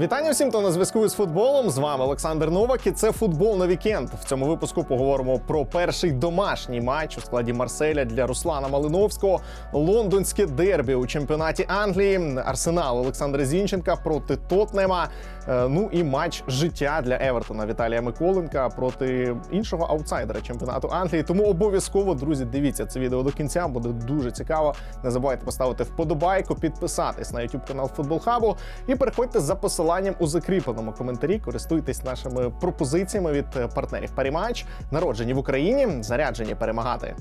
Вітання всім, хто на зв'язку з футболом. З вами Олександр Новак. І це футбол на вікенд. В цьому випуску поговоримо про перший домашній матч у складі Марселя для Руслана Малиновського, лондонське дербі у чемпіонаті Англії, Арсенал Олександра Зінченка проти Тотнема. Е, Ну і матч життя для Евертона Віталія Миколенка проти іншого аутсайдера чемпіонату Англії. Тому обов'язково, друзі, дивіться це відео до кінця. Буде дуже цікаво. Не забувайте поставити вподобайку, підписатись на YouTube канал Футбол Хабу і переходьте за посиланням у закріпленому коментарі. Користуйтесь нашими пропозиціями від е, партнерів Парімач народжені в Україні, заряджені перемагати.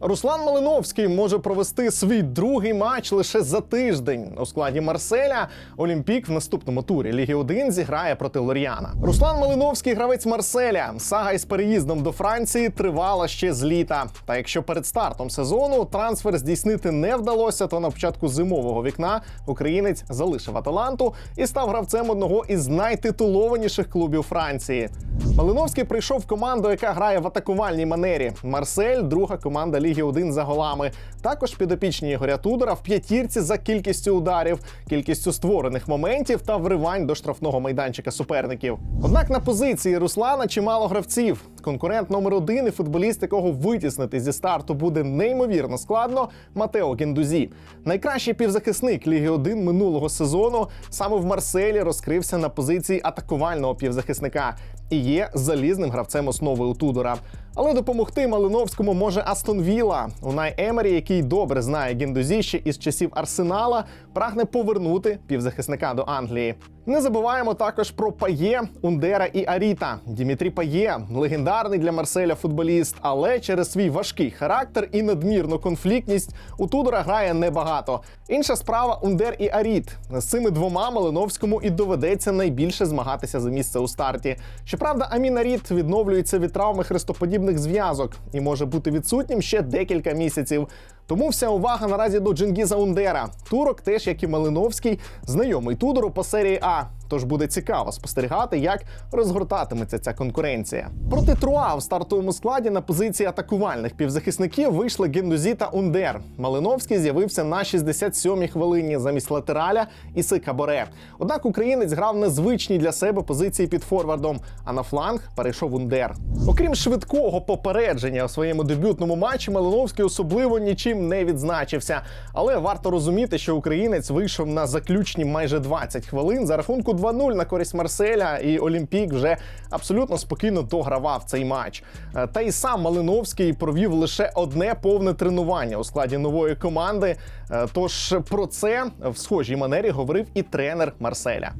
Руслан Малиновський може провести свій другий матч лише за тиждень у складі Марселя. Олімпік в наступному турі Ліги 1 зіграє проти Лоріана. Руслан Малиновський гравець Марселя. Сага із переїздом до Франції тривала ще з літа. Та якщо перед стартом сезону трансфер здійснити не вдалося, то на початку зимового вікна українець залишив Аталанту і став гравцем одного із найтитулованіших клубів Франції. Малиновський прийшов в команду, яка грає в атакувальній манері. Марсель, друга команда Ліги 1 за голами. Також підопічні Ігоря Тудора в п'ятірці за кількістю ударів, кількістю створених моментів та вривань до штрафного майданчика суперників. Однак на позиції Руслана чимало гравців. Конкурент номер один і футболіст, якого витіснити зі старту буде неймовірно складно. Матео Гендузі. Найкращий півзахисник Ліги 1 минулого сезону саме в Марселі розкрився на позиції атакувального півзахисника і є залізним гравцем основи у Тудора. Але допомогти Малиновському може Астон Вілла. Унай Емері, який добре знає Гендузі ще із часів Арсенала, прагне повернути півзахисника до Англії. Не забуваємо також про Пає, Ундера і Аріта. Дімітрі Пає легендарний для Марселя футболіст, але через свій важкий характер і надмірну конфліктність у Тудора грає небагато. Інша справа Ундер і Аріт. З цими двома Малиновському і доведеться найбільше змагатися за місце у старті. Щоправда, Амін Аріт відновлюється від травми хрестоподібних зв'язок і може бути відсутнім ще декілька місяців. Тому вся увага наразі до Джингіза Ундера. Турок, теж як і Малиновський, знайомий Тудору по серії А. Тож буде цікаво спостерігати, як розгортатиметься ця конкуренція. Проти Труа в стартовому складі на позиції атакувальних півзахисників вийшли Гендузі та Ундер. Малиновський з'явився на 67-й хвилині замість латераля і Сикаборе. Однак українець грав на звичній для себе позиції під форвардом, а на фланг перейшов Ундер. Окрім швидкого попередження у своєму дебютному матчі, Малиновський особливо нічим не відзначився. Але варто розуміти, що українець вийшов на заключні майже 20 хвилин за рахунку 2-0 на користь Марселя, і Олімпік вже абсолютно спокійно догравав цей матч. Е, Та й сам Малиновський провів лише одне повне тренування у складі нової команди. Е, Тож про це в схожій манері говорив і тренер Марселя.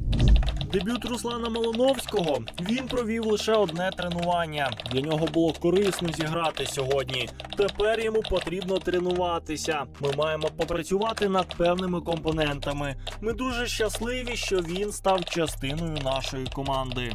Дебют Руслана Малиновського він провів лише одне тренування. Для нього було корисно зіграти сьогодні. Тепер йому потрібно тренуватися. Ми маємо попрацювати над певними компонентами. Ми дуже щасливі, що він став частиною нашої команди.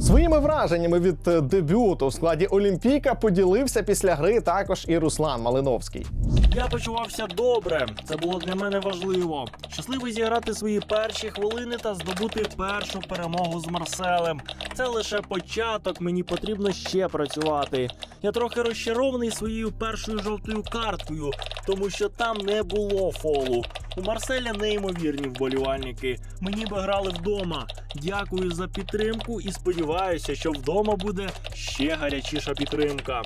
Своїми враженнями від е, дебюту в складі Олімпіка поділився після гри також і Руслан Малиновський. Я почувався добре. Це було для мене важливо. Щасливий зіграти свої перші хвилини та здобути першу перемогу з Марселем. Це лише початок. Мені потрібно ще працювати. Я трохи розчарований своєю першою жовтою карткою, тому що там не було фолу. У Марселя неймовірні вболівальники. Мені би грали вдома. Дякую за підтримку і сподіваюся, що вдома буде ще гарячіша підтримка.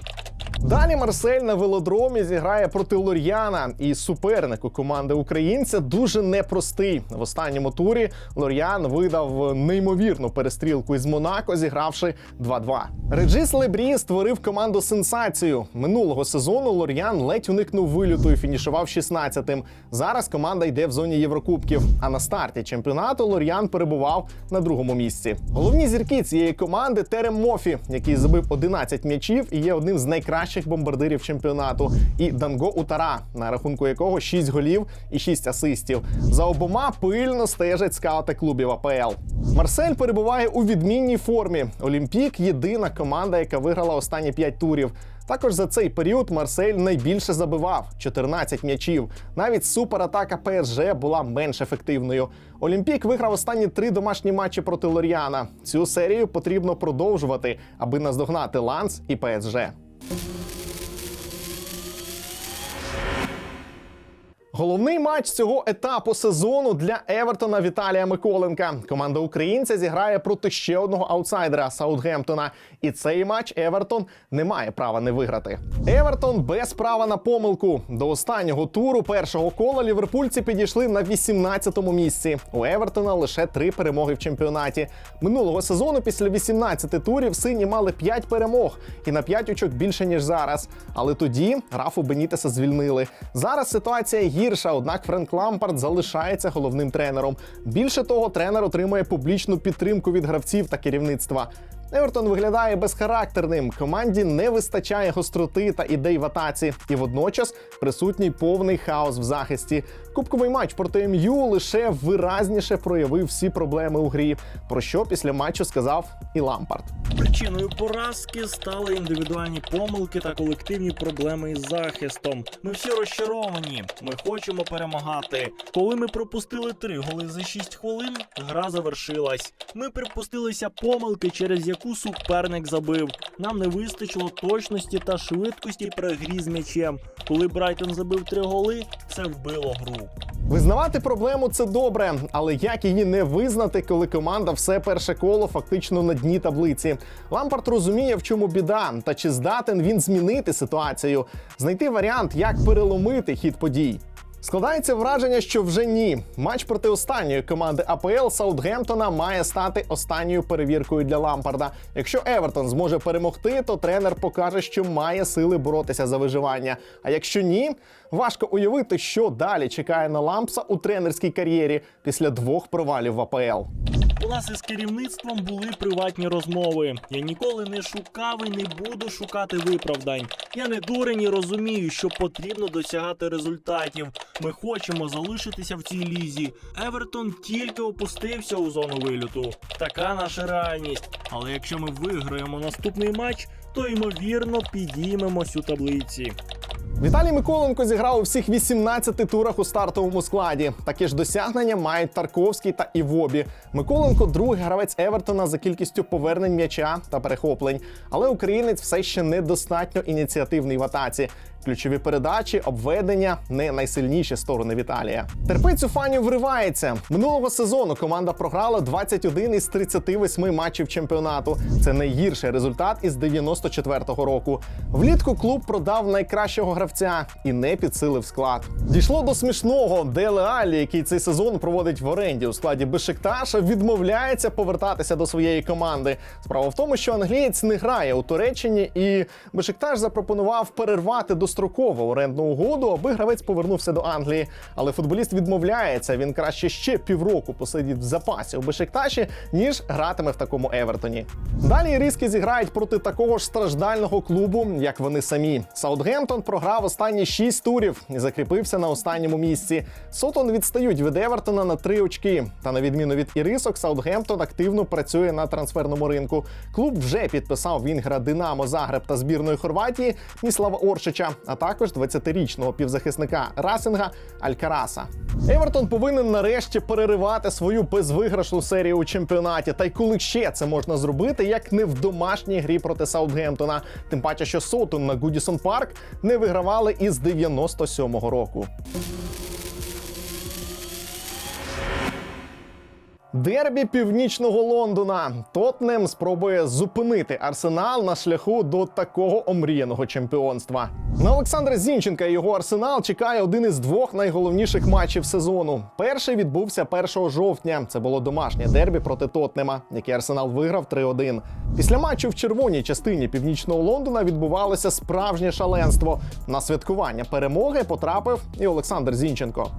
Далі Марсель на велодромі зіграє проти Лор'яна, і суперник у команди українця дуже непростий. В останньому турі Лор'ян видав неймовірну перестрілку із Монако, зігравши 2-2. Реджіс Лебрі створив команду сенсацію. Минулого сезону Лор'ян ледь уникнув вилюту і фінішував 16-тим. Зараз команда йде в зоні Єврокубків. А на старті чемпіонату Лор'ян перебував на другому місці. Головні зірки цієї команди Терем Мофі, який забив 11 м'ячів і є одним з найкращих бомбардирів чемпіонату, і Данго Утара, на рахунку якого 6 голів і 6 асистів. За обома пильно стежать скаути клубів АПЛ. Марсель перебуває у відмінній формі. Олімпік єдина команда, яка виграла останні 5 турів. Також за цей період Марсель найбільше забивав 14 м'ячів. Навіть суператака ПСЖ була менш ефективною. Олімпік виграв останні три домашні матчі проти Лоріана. Цю серію потрібно продовжувати, аби наздогнати Ланс і ПСЖ. Thank you. Головний матч цього етапу сезону для Евертона Віталія Миколенка. Команда українця зіграє проти ще одного аутсайдера Саутгемптона. І цей матч Евертон не має права не виграти. Евертон без права на помилку. До останнього туру першого кола ліверпульці підійшли на 18-му місці. У Евертона лише три перемоги в чемпіонаті. Минулого сезону після 18 турів сині мали 5 перемог і на 5 очок більше ніж зараз. Але тоді Рафу Бенітеса звільнили. Зараз ситуація гірша, однак Френк Лампард залишається головним тренером. Більше того, тренер отримує публічну підтримку від гравців та керівництва. Евертон виглядає безхарактерним. Команді не вистачає гостроти та ідей в атаці, і водночас присутній повний хаос в захисті. Кубковий матч проти МЮ лише виразніше проявив всі проблеми у грі. Про що після матчу сказав і Лампард. Причиною поразки стали індивідуальні помилки та колективні проблеми із захистом. Ми всі розчаровані. Ми хочемо перемагати. Коли ми пропустили три голи за 6 хвилин, гра завершилась. Ми припустилися помилки, через яку суперник забив. Нам не вистачило точності та швидкості при грі з м'ячем. Коли Брайтон забив три голи, це вбило гру. Визнавати проблему це добре, але як її не визнати, коли команда все перше коло фактично на дні таблиці? Лампард розуміє, в чому біда, та чи здатен він змінити ситуацію, знайти варіант, як переломити хід подій. Складається враження, що вже ні. Матч проти останньої команди АПЛ Саутгемптона має стати останньою перевіркою для Лампарда. Якщо Евертон зможе перемогти, то тренер покаже, що має сили боротися за виживання. А якщо ні, важко уявити, що далі чекає на Лампса у тренерській кар'єрі після двох провалів в АПЛ. У нас із керівництвом були приватні розмови. Я ніколи не шукав і не буду шукати виправдань. Я не дурень і розумію, що потрібно досягати результатів. Ми хочемо залишитися в цій лізі. Евертон тільки опустився у зону вильоту. Така наша реальність. Але якщо ми виграємо наступний матч, то ймовірно підіймемось у таблиці. Віталій Миколенко зіграв у всіх 18 турах у стартовому складі. Таке ж досягнення мають Тарковський та Івобі. Миколенко другий гравець Евертона за кількістю повернень м'яча та перехоплень. Але українець все ще недостатньо ініціативний в атаці. Ключові передачі, обведення не найсильніші сторони Віталія. Терпець у фанів вривається. Минулого сезону команда програла 21 із 38 матчів чемпіонату. Це найгірший результат із 94-го року. Влітку клуб продав найкращого гравця і не підсилив склад. Дійшло до смішного. Деле Аллі, який цей сезон проводить в оренді у складі Бешикташа, відмовляється повертатися до своєї команди. Справа в тому, що англієць не грає у Туреччині, і Бешикташ запропонував перервати достроково орендну угоду, аби гравець повернувся до Англії. Але футболіст відмовляється. Він краще ще півроку посидів в запасі у Бешикташі, ніж гратиме в такому Евертоні. Далі іріски зіграють проти такого ж страждального клубу, як вони самі. Саутгемптон програв останні шість турів і закріпився на останньому місці. Сотон відстають від Евертона на три очки. Та на відміну від ірисок, Саутгемптон активно працює на трансферному ринку. Клуб вже підписав вінгра Динамо Загреб та збірної Хорватії Міслава Оршича, а також 20-річного півзахисника Расинга Алькараса. Евертон повинен нарешті переривати свою безвиграшну серію у чемпіонаті. Та й коли ще це можна зробити, як не в домашній грі проти Саутгемптона. Тим паче, що Сотон на Гудісон Парк не вигравали із 97-го року. Дербі північного Лондона. Тотнем спробує зупинити арсенал на шляху до такого омріяного чемпіонства. На Олександра Зінченка і його арсенал чекає один із двох найголовніших матчів сезону. Перший відбувся 1 жовтня. Це було домашнє дербі проти Тотнема, який арсенал виграв 3-1. Після матчу в червоній частині північного Лондона відбувалося справжнє шаленство. На святкування перемоги потрапив і Олександр Зінченко.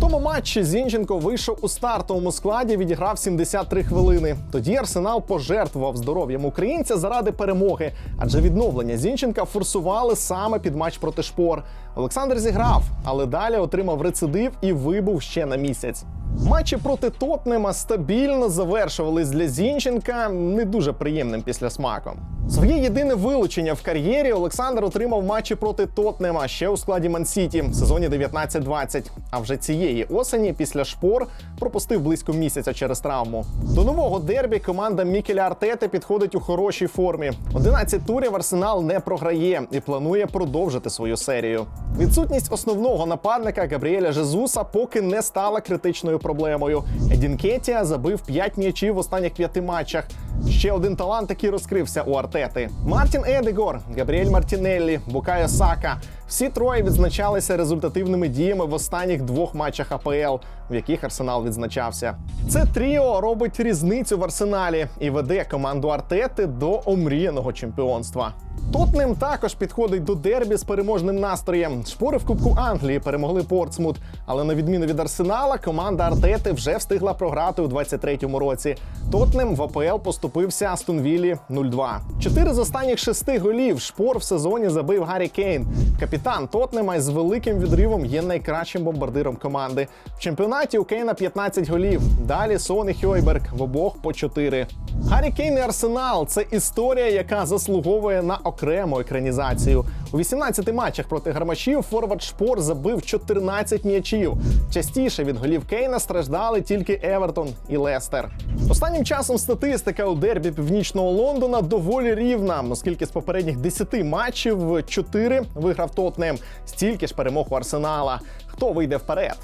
Тому матчі Зінченко вийшов у стартовому складі, відіграв 73 хвилини. Тоді Арсенал пожертвував здоров'ям українця заради перемоги, адже відновлення Зінченка форсували саме під матч проти шпор. Олександр зіграв, але далі отримав рецидив і вибув ще на місяць. Матчі проти Тотнема стабільно завершувались для Зінченка не дуже приємним післясмаком. Своє єдине вилучення в кар'єрі Олександр отримав матчі проти Тотнема ще у складі Мансіті в сезоні 19-20. А вже цієї осені після шпор пропустив близько місяця через травму. До нового дербі команда Мікеля Артети підходить у хорошій формі. 11 турів Арсенал не програє і планує продовжити свою серію. Відсутність основного нападника Габріеля Жезуса поки не стала критичною проблемою. Едін Кетія забив 5 м'ячів в останніх п'яти матчах. Ще один талант, який розкрився у Артети. Мартін Едегор, Габріель Мартінеллі, Букайо Сака. Всі троє відзначалися результативними діями в останніх двох матчах АПЛ, в яких Арсенал відзначався. Це тріо робить різницю в арсеналі і веде команду Артети до омріяного чемпіонства. Тотнем також підходить до дербі з переможним настроєм. Шпори в Кубку Англії перемогли Портсмут, але на відміну від Арсенала, команда Артети вже встигла програти у 23-му році. Тотнем в АПЛ поступився Астонвілі 0-2. Чотири з останніх шести голів шпор в сезоні забив Гаррі Кейн. Капітан Тотнема із великим відривом є найкращим бомбардиром команди. В чемпіонаті у Кейна 15 голів. Далі Сон і Хьойберг в обох по 4. Гаррі Кейн і Арсенал це історія, яка заслуговує на окрему екранізацію. У 18 матчах проти гармашів Форвард Шпор забив 14 м'ячів. Частіше від голів Кейна страждали тільки Евертон і Лестер. Останнім часом статистика у дербі північного Лондона доволі рівна, оскільки з попередніх 10 матчів 4 виграв Тотнем, стільки ж перемог у Арсенала. Хто вийде вперед?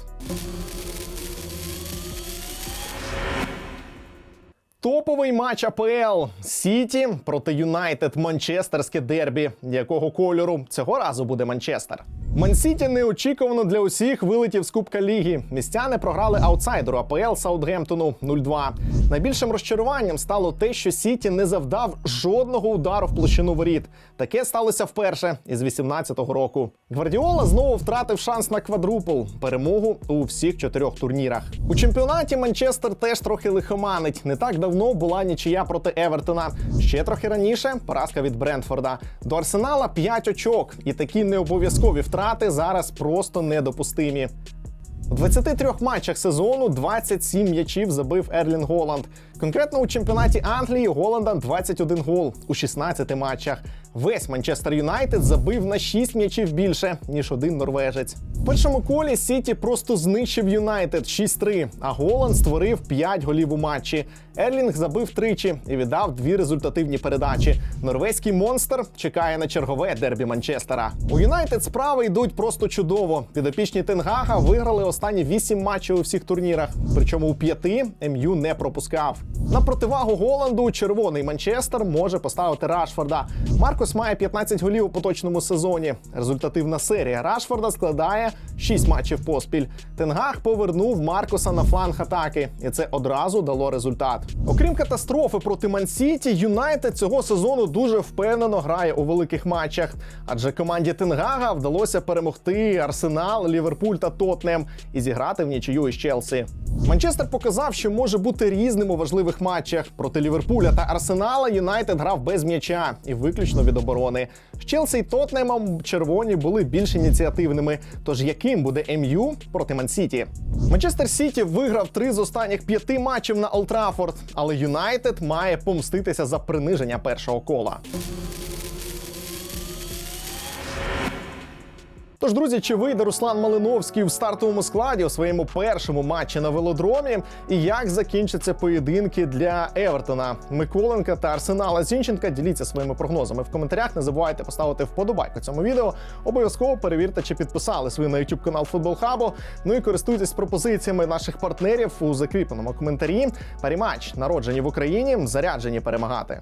Топовий матч АПЛ Сіті проти Юнайтед Манчестерське дербі. Якого кольору цього разу буде Манчестер? Мансіті неочікувано для усіх вилетів з Кубка Ліги. Містяни програли аутсайдеру АПЛ Саутгемптону 0-2. Найбільшим розчаруванням стало те, що Сіті не завдав жодного удару в площину воріт. Таке сталося вперше із 18-го року. Гвардіола знову втратив шанс на квадрупл перемогу у всіх чотирьох турнірах. У чемпіонаті Манчестер теж трохи лихоманить. Не так давно була нічия проти Евертона. Ще трохи раніше поразка від Брентфорда. До Арсенала 5 очок, і такі необов'язкові втрати зараз просто недопустимі. У 23 матчах сезону 27 м'ячів забив Ерлін Голланд. Конкретно у чемпіонаті Англії Голланда 21 гол у 16 матчах. Весь Манчестер Юнайтед забив на 6 м'ячів більше, ніж один норвежець. В першому колі Сіті просто знищив Юнайтед 6-3, а Голланд створив 5 голів у матчі. Ерлінг забив тричі і віддав дві результативні передачі. Норвезький монстр чекає на чергове дербі Манчестера. У Юнайтед справи йдуть просто чудово. Підопічні Тенгага виграли останні 8 матчів у всіх турнірах. Причому у п'яти МЮ не пропускав. На противагу Голланду червоний Манчестер може поставити Рашфорда. Маркус має 15 голів у поточному сезоні. Результативна серія Рашфорда складає 6 матчів поспіль. Тенгаг повернув Маркуса на фланг атаки, і це одразу дало результат. Окрім катастрофи проти Мансіті, Юнайтед цього сезону дуже впевнено грає у великих матчах, адже команді Тенгага вдалося перемогти Арсенал, Ліверпуль та Тотнем і зіграти в нічию із Челсі. Манчестер показав, що може бути різним у важливих матчах. Проти Ліверпуля та Арсенала Юнайтед грав без м'яча і виключно від оборони. З Челсі й Тотнемом червоні були більш ініціативними. Тож яким буде МЮ проти Мансіті? Манчестер Сіті виграв три з останніх п'яти матчів на Олтрафорд, але Юнайтед має помститися за приниження першого кола. Тож, друзі, чи вийде Руслан Малиновський в стартовому складі у своєму першому матчі на велодромі? І як закінчаться поєдинки для Евертона, Миколенка та Арсенала Зінченка? Діліться своїми прогнозами в коментарях. Не забувайте поставити вподобайку цьому відео. Обов'язково перевірте, чи підписались ви на YouTube канал Футбол Хабу. Ну і користуйтесь пропозиціями наших партнерів у закріпленому коментарі. Парімач народжені в Україні, заряджені перемагати.